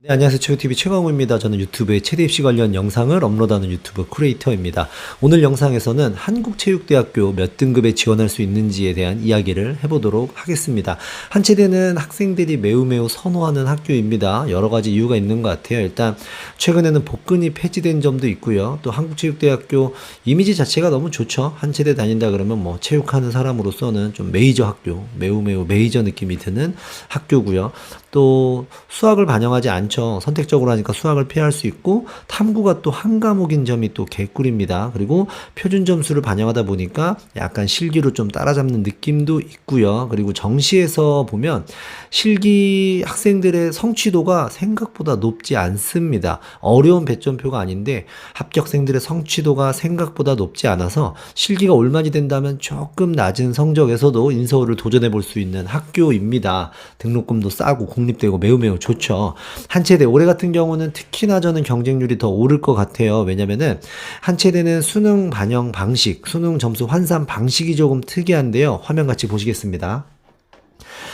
네, 안녕하세요. 최고TV 최광우입니다. 저는 유튜브에 최대 입시 관련 영상을 업로드하는 유튜브 크리에이터입니다. 오늘 영상에서는 한국체육대학교 몇 등급에 지원할 수 있는지에 대한 이야기를 해보도록 하겠습니다. 한체대는 학생들이 매우 매우 선호하는 학교입니다. 여러 가지 이유가 있는 것 같아요. 일단 최근에는 복근이 폐지된 점도 있고요. 또 한국체육대학교 이미지 자체가 너무 좋죠. 한체대 다닌다 그러면 뭐 체육하는 사람으로서는 좀 메이저 학교, 매우 매우 메이저 느낌이 드는 학교고요. 또 수학을 반영하지 않 죠. 선택적으로 하니까 수학을 피할 수 있고 탐구가 또 한 과목인 점이 또 개꿀입니다. 그리고 표준 점수를 반영하다 보니까 약간 실기로 좀 따라잡는 느낌도 있고요. 그리고 정시에서 보면 실기 학생들의 성취도가 생각보다 높지 않습니다. 어려운 배점표가 아닌데 합격생들의 성취도가 생각보다 높지 않아서 실기가 올만이 된다면 조금 낮은 성적에서도 인서울을 도전해 볼 수 있는 학교입니다. 등록금도 싸고 공립되고 매우 매우 좋죠. 한체대 올해 같은 경우는 특히나 저는 경쟁률이 더 오를 것 같아요. 왜냐면은 한체대는 수능 반영 방식, 수능 점수 환산 방식이 조금 특이한데요. 화면 같이 보시겠습니다.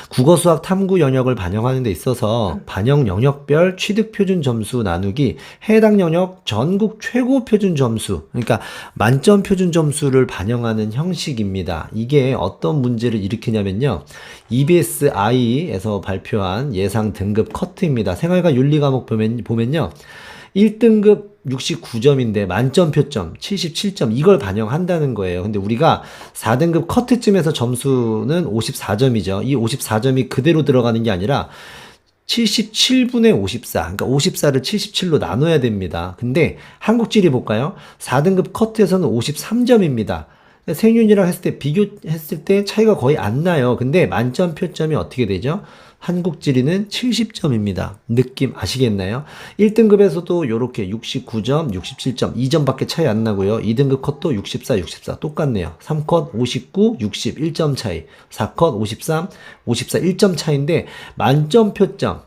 국어 수학 탐구 영역을 반영하는 데 있어서 반영 영역별 취득 표준 점수 나누기 해당 영역 전국 최고 표준 점수 그러니까 만점 표준 점수를 반영하는 형식입니다. 이게 어떤 문제를 일으키냐면요. EBS I에서 발표한 예상 등급 커트입니다. 생활과 윤리 과목 보면, 보면요. 1등급 69점인데 만점 표점 77점 이걸 반영한다는 거예요. 근데 우리가 4등급 커트쯤에서 점수는 54점이죠. 이 54점이 그대로 들어가는 게 아니라 77분의 54. 그러니까 54를 77로 나눠야 됩니다. 근데 한국지리 볼까요? 4등급 커트에서는 53점입니다. 생윤이랑 했을 때 비교했을 때 차이가 거의 안 나요. 근데 만점 표점이 어떻게 되죠? 한국 지리는 70점입니다. 느낌 아시겠나요? 1등급에서도 이렇게 69점, 67점, 2점밖에 차이 안 나고요. 2등급 컷도 64, 64 똑같네요. 3컷 59, 60 1점 차이. 4컷 53, 54 1점 차이인데 만점 표점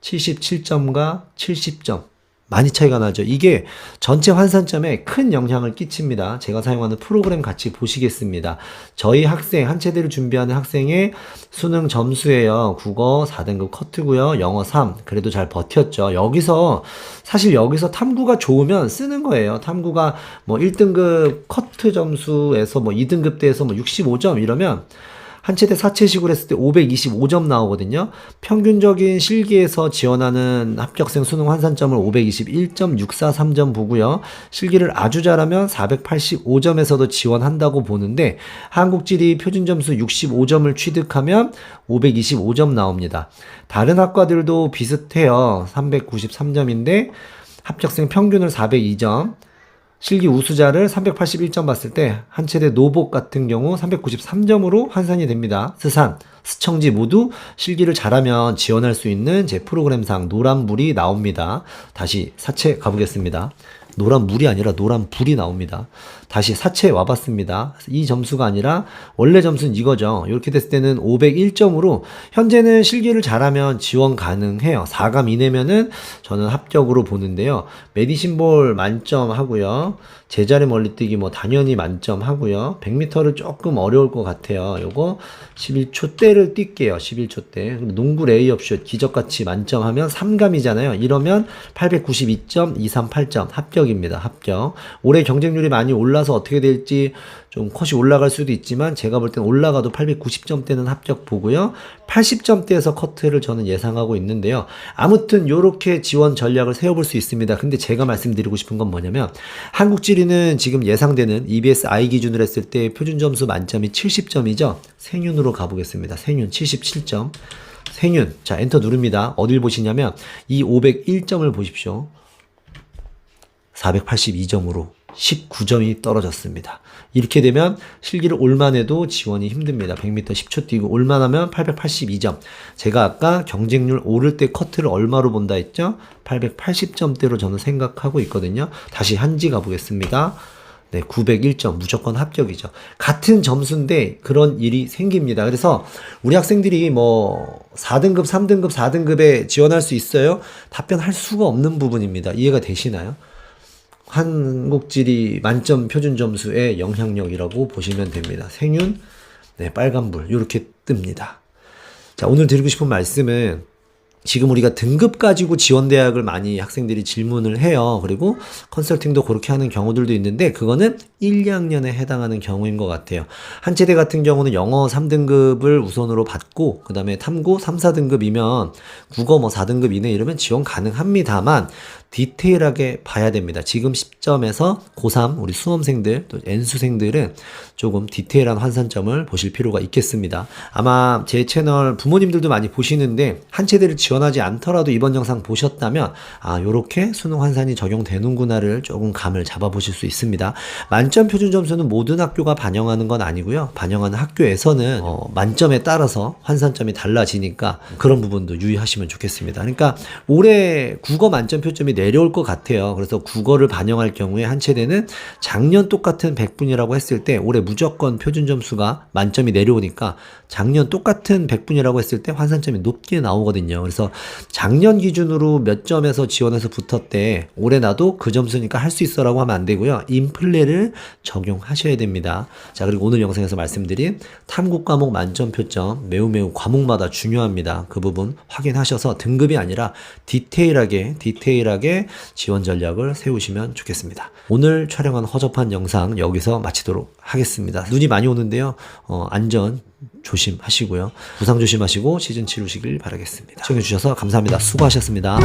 77점과 70점 많이 차이가 나죠. 이게 전체 환산점에 큰 영향을 끼칩니다. 제가 사용하는 프로그램 같이 보시겠습니다. 저희 학생, 한 체대를 준비하는 학생의 수능 점수예요. 국어 4등급 커트고요. 영어 3. 그래도 잘 버텼죠. 여기서 사실 여기서 탐구가 좋으면 쓰는 거예요. 탐구가 뭐 1등급 커트 점수에서 뭐 2등급 대에서 뭐 65점 이러면 한체대 사채식으로 했을 때 525점 나오거든요. 평균적인 실기에서 지원하는 합격생 수능 환산점을 521.643점 보고요. 실기를 아주 잘하면 485점에서도 지원한다고 보는데 한국지리 표준점수 65점을 취득하면 525점 나옵니다. 다른 학과들도 비슷해요. 393점인데 합격생 평균을 402점, 실기 우수자를 381점 봤을 때 한체대 노복 같은 경우 393점으로 환산이 됩니다. 스산, 스청지 모두 실기를 잘하면 지원할 수 있는 제 프로그램상 노란불이 나옵니다. 다시 사채 가보겠습니다. 노란 물이 아니라 노란 불이 나옵니다. 다시 사채 와봤습니다. 이 점수가 아니라 원래 점수는 이거죠. 이렇게 됐을 때는 501점으로 현재는 실기를 잘하면 지원 가능해요. 4감 이내면은 저는 합격으로 보는데요. 메디신볼 만점 하고요. 제자리 멀리뛰기 뭐 당연히 만점 하고요. 100m를 조금 어려울 것 같아요. 요거 11초 대를 뛸게요. 11초 대. 농구 레이업슛 기적같이 만점하면 3감이잖아요. 이러면 892.238점 합격 입니다. 합격. 올해 경쟁률이 많이 올라서 어떻게 될지 좀 컷이 올라갈 수도 있지만 제가 볼 땐 올라가도 890점대는 합격 보고요. 80점대에서 커트를 저는 예상하고 있는데요. 아무튼 요렇게 지원 전략을 세워볼 수 있습니다. 근데 제가 말씀드리고 싶은 건 뭐냐면 한국 지리는 지금 예상되는 EBS I 기준으로 했을 때 표준 점수 만점이 70점이죠. 생윤으로 가보겠습니다. 생윤 77점. 생윤. 자, 엔터 누릅니다. 어딜 보시냐면 이 501점을 보십시오. 482점으로 19점이 떨어졌습니다. 이렇게 되면 실기를 올만 해도 지원이 힘듭니다. 100m 10초 뛰고 올만 하면 882점. 제가 아까 경쟁률 오를 때 커트를 얼마로 본다 했죠? 880점대로 저는 생각하고 있거든요. 다시 한지 가보겠습니다. 네, 901점 무조건 합격이죠. 같은 점수인데 그런 일이 생깁니다. 그래서 우리 학생들이 뭐 4등급, 3등급, 4등급에 지원할 수 있어요? 답변할 수가 없는 부분입니다. 이해가 되시나요? 한국지리 만점 표준 점수의 영향력이라고 보시면 됩니다. 생윤, 네, 빨간불, 이렇게 뜹니다. 자, 오늘 드리고 싶은 말씀은 지금 우리가 등급 가지고 지원 대학을 많이 학생들이 질문을 해요. 그리고 컨설팅도 그렇게 하는 경우들도 있는데 그거는 1, 2학년에 해당하는 경우인 것 같아요. 한체대 같은 경우는 영어 3등급을 우선으로 받고 그다음에 탐구 3, 4등급이면 국어 뭐 4등급 이내 이러면 지원 가능합니다만 디테일하게 봐야 됩니다. 지금 시점에서 고3 우리 수험생들 또 N수생들은 조금 디테일한 환산점을 보실 필요가 있겠습니다. 아마 제 채널 부모님들도 많이 보시는데 한체대를 지원 하지 않더라도 이번 영상 보셨다면 아 요렇게 수능 환산이 적용되는구나를 조금 감을 잡아보실 수 있습니다. 만점 표준 점수는 모든 학교가 반영하는 건 아니고요. 반영하는 학교에서는 어, 만점에 따라서 환산점이 달라지니까 그런 부분도 유의하시면 좋겠습니다. 그러니까 올해 국어 만점 표점이 내려올 것 같아요. 그래서 국어를 반영할 경우에 한 체대는 작년 똑같은 100분이라고 했을 때 올해 무조건 표준 점수가 만점이 내려오니까 작년 똑같은 100분이라고 했을 때 환산점이 높게 나오거든요. 작년 기준으로 몇 점에서 지원해서 붙었대 올해 나도 그 점수니까 할 수 있어라고 하면 안 되고요. 인플레를 적용하셔야 됩니다. 자 그리고 오늘 영상에서 말씀드린 탐구 과목 만점 표점 매우 매우 과목마다 중요합니다. 그 부분 확인하셔서 등급이 아니라 디테일하게 디테일하게 지원 전략을 세우시면 좋겠습니다. 오늘 촬영한 허접한 영상 여기서 마치도록 하겠습니다. 눈이 많이 오는데요. 어, 안전 조심하시고요. 부상 조심하시고 시즌 치르시길 바라겠습니다. 시청해주셔서 감사합니다. 수고하셨습니다.